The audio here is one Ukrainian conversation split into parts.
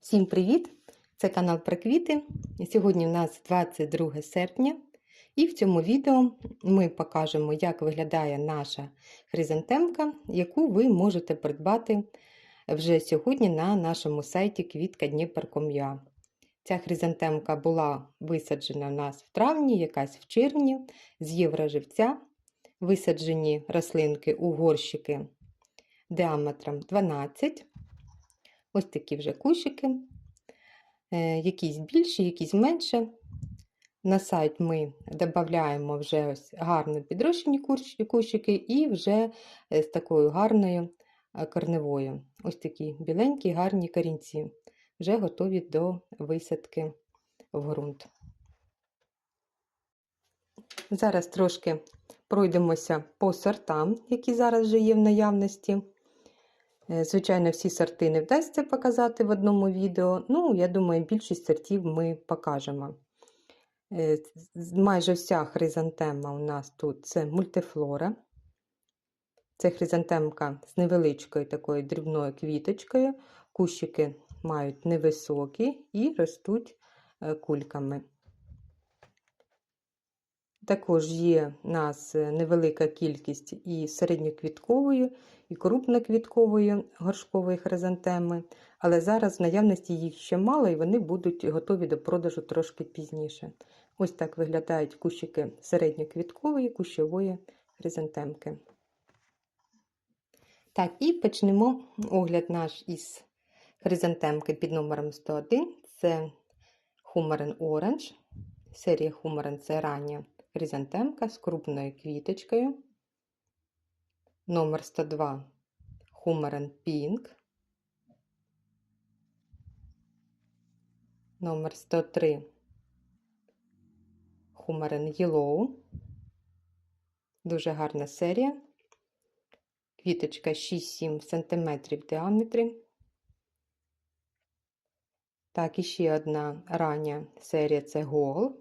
Всім привіт! Це канал про квіти. Сьогодні у нас 22 серпня, і в цьому відео ми покажемо, як виглядає наша хризантемка, яку ви можете придбати вже сьогодні на нашому сайті квіткадніпер.com.ua. Ця хризантемка була висаджена у нас в травні, якась в червні з євроживця. Висаджені рослинки у горщики діаметром 12. Ось такі вже кущики, е, якісь більші, якісь менше. На сайт ми додаємо вже ось гарно підрощені кущики і вже е, з такою гарною е, корневою. Ось такі біленькі, гарні корінці, вже готові до висадки в ґрунт. Зараз трошки пройдемося по сортам, які зараз вже є в наявності. Звичайно, всі сорти не вдасться показати в одному відео. Ну, я думаю, більшість сортів ми покажемо. Майже вся хризантема у нас тут це мультифлора. Це хризантемка з невеличкою такою дрібною квіточкою. Кущики мають невисокі і ростуть кульками. Також є у нас невелика кількість і середньоквіткової, і крупноквіткової горшкової хризантеми, але зараз в наявності їх ще мало і вони будуть готові до продажу трошки пізніше. Ось так виглядають кущики середньоквіткової, кущової хризантемки. Так, і почнемо огляд наш із хризантемки під номером 101. Це Humaren Orange. Серія Humaren це рання хризантемка з крупною квіточкою. Номер 102 Humaren Pink. Номер 103 Humaren Yellow. Дуже гарна серія. Квіточка 6-7 см в діаметрі. Так, і ще одна рання серія це Gold.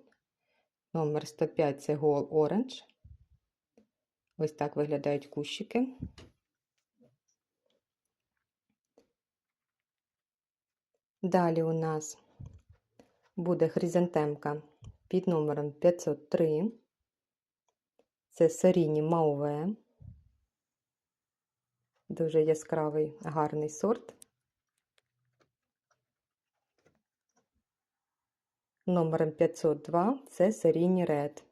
Номер 105 це Gold Orange. Ось так виглядають кущики. Далі у нас буде хризантемка під номером 503. Це Саріні Мауве. Дуже яскравий, гарний сорт. Номером 502 це Саріні Ред.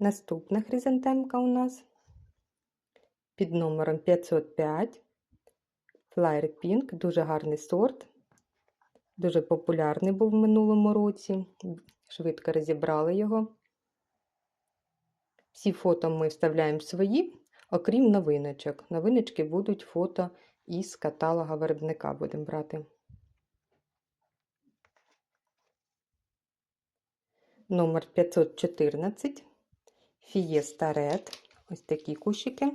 Наступна хризантемка у нас під номером 505 Flyer Pink, дуже гарний сорт, дуже популярний був в минулому році, швидко розібрали його. Всі фото ми вставляємо свої, окрім новиночок. Новиночки будуть фото із каталога виробника будемо брати. Номер 514 Фієста Ред. Ось такі кущики.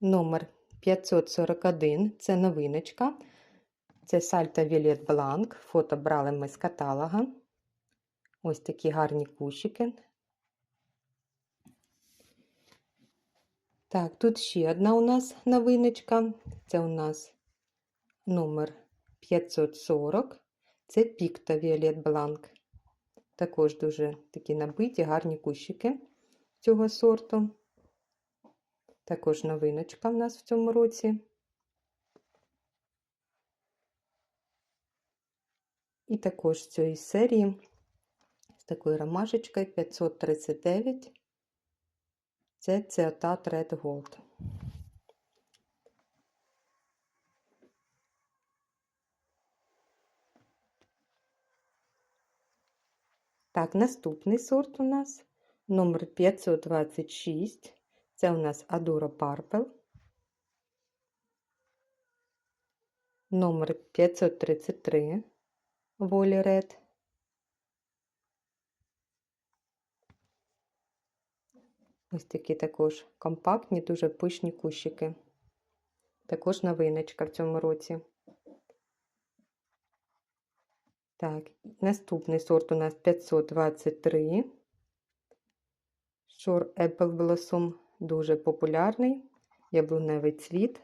Номер 541 це новиночка. Це Сальта Вілет Бланк. Фото брали ми з каталога. Ось такі гарні кущики. Так, тут ще одна у нас новиночка. Це у нас номер 540. Це Пікта Віолет Бланк. Також дуже такі набиті, гарні кущики цього сорту. Також новиночка в нас в цьому році. І також з цієї серії з такою ромашечкою 539. Це Цеотат Red Gold. Так, наступний сорт у нас номер 526. Це у нас Adoro Purple. Номер 533 Волі Red. Ось такі також компактні, дуже пишні кущики. Також новиночка в цьому році. Так, наступний сорт у нас 523. Shore Apple Blossom дуже популярний, яблуневий цвіт.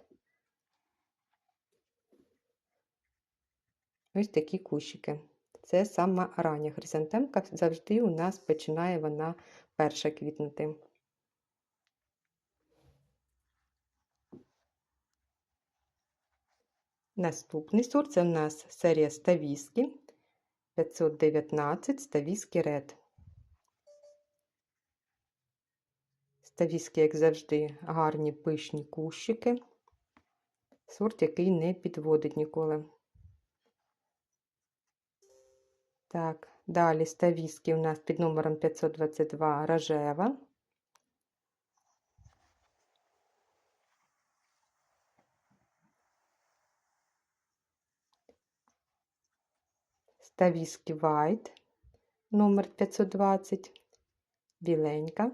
Ось такі кущики. Це сама рання хризантемка. Завжди у нас починає вона перша квітнути. Наступний сорт це у нас серія Ставіски 519 Ставіски Ред. Ставіски, як завжди, гарні пишні кущики. Сорт, який не підводить ніколи. Так, далі ставіски у нас під номером 522 рожева. Ставіски White, номер 520, біленька.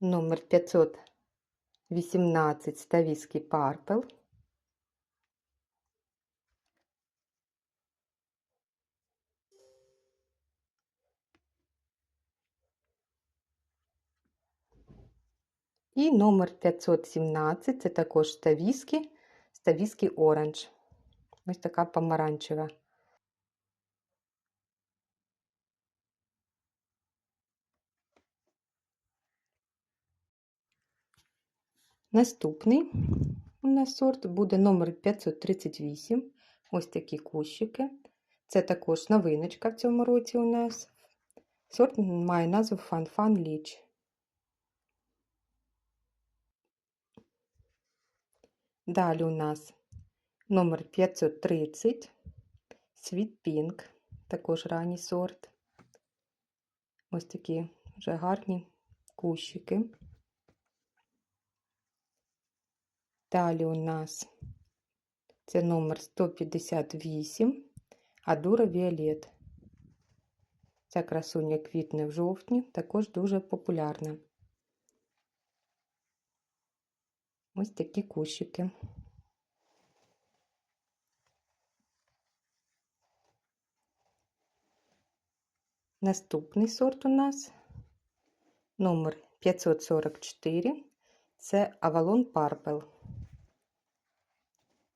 Номер 518 Ставіський Парпел. І номер 517 це також ставіски, ставіски оранж. Ось така помаранчева. Наступний у нас сорт буде номер 538. Ось такі кущики. Це також новиночка в цьому році у нас. Сорт має назву Фан-Фан Ліч. Далі у нас номер 530, Світ Пінк, також ранній сорт. Ось такі вже гарні кущики. Далі у нас це номер 158, Адура Віолет. Ця красуня квітне в жовтні, також дуже популярна. Ось такі кущики. Наступний сорт у нас номер 544 це Avalon Purple.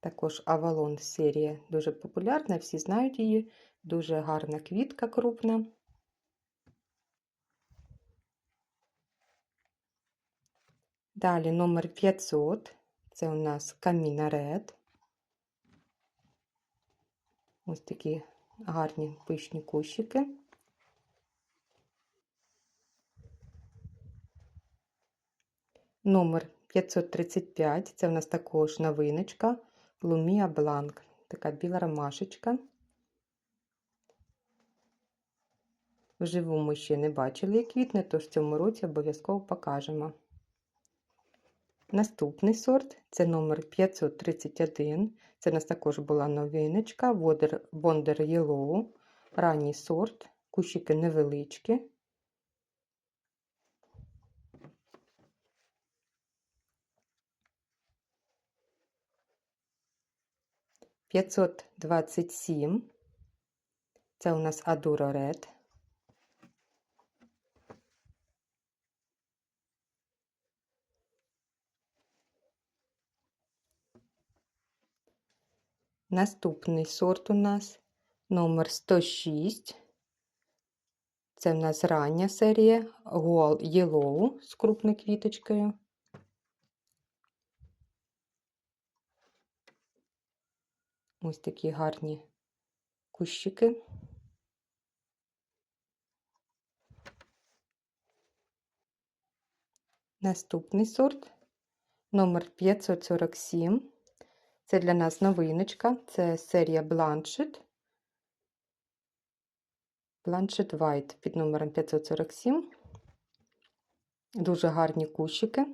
Також Avalon серія дуже популярна, всі знають її, дуже гарна квітка крупна. Далі номер 500, це у нас Каміна Ред. Ось такі гарні пишні кущики. Номер 535, це у нас також новиночка Лумія Бланк, така біла ромашечка. Вживу ми ще не бачили квітне, тож в цьому році обов'язково покажемо. Наступний сорт це номер 531. Це у нас також була новиночка Бондар Yellow, ранній сорт, кущики невеличкі. П'ятсот двадцять сім. Це у нас Адуро Ред. Наступний сорт у нас номер 106. Це в нас рання серія Gold Yellow з крупною квіточкою. Ось такі гарні кущики. Наступний сорт номер 547. Це для нас новиночка, це серія Blanchett. Blanchett White під номером 547. Дуже гарні кущики,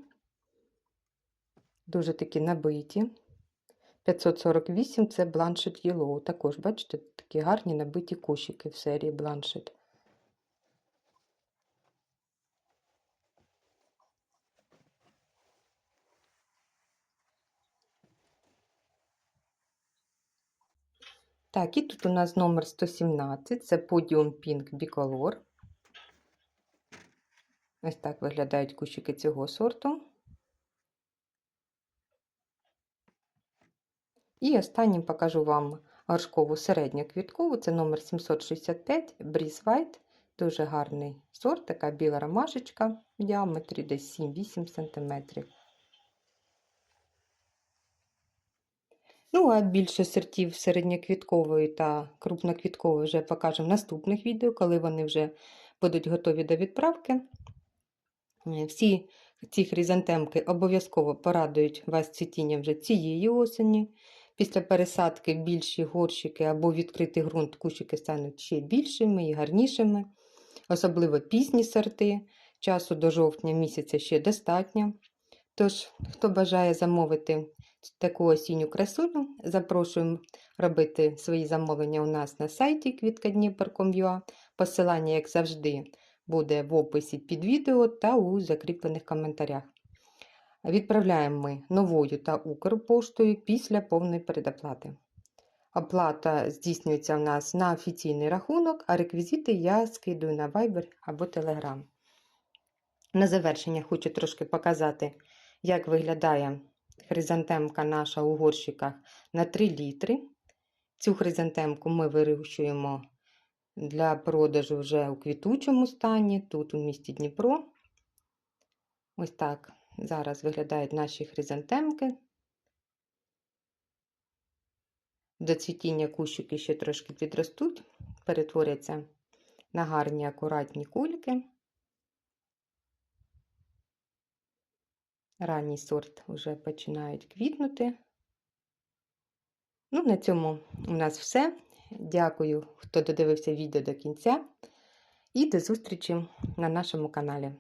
дуже такі набиті. 548 це Blanchett Yellow. Також, бачите, такі гарні набиті кущики в серії Blanchett. Так, і тут у нас номер 117, це Podium Pink Bicolor. Ось так виглядають кущики цього сорту. І останнім покажу вам горшкову середньоквіткову, це номер 765 Breeze White. Дуже гарний сорт, така біла ромашечка в діаметрі десь 7-8 см. Ну, а більше сортів середньоквіткової та крупноквіткової вже покажемо в наступних відео, коли вони вже будуть готові до відправки. Е, Всі ці хризантемки обов'язково порадують вас цвітінням вже цієї осені. Після пересадки більші горщики або відкритий ґрунт кущики стануть ще більшими і гарнішими, особливо пізні сорти. Часу до жовтня місяця ще достатньо. Тож, хто бажає замовити таку осінню красуню, запрошуємо робити свої замовлення у нас на сайті квіткадніпер.com.ua. Посилання, як завжди, буде в описі під відео та у закріплених коментарях. Відправляємо ми новою та Укрпоштою після повної передоплати. Оплата здійснюється у нас на офіційний рахунок, а реквізити я скидую на Viber або Telegram. На завершення хочу трошки показати, як виглядає хризантемка наша у горщиках на 3 літри. Цю хризантемку ми вирощуємо для продажу вже у квітучому стані, тут у місті Дніпро. Ось так зараз виглядають наші хризантемки. До цвітіння кущики ще трошки підростуть, перетворяться на гарні акуратні кульки. Ранній сорт вже починають квітнути. Ну, на цьому у нас все. Дякую, хто додивився відео до кінця. І до зустрічі на нашому каналі.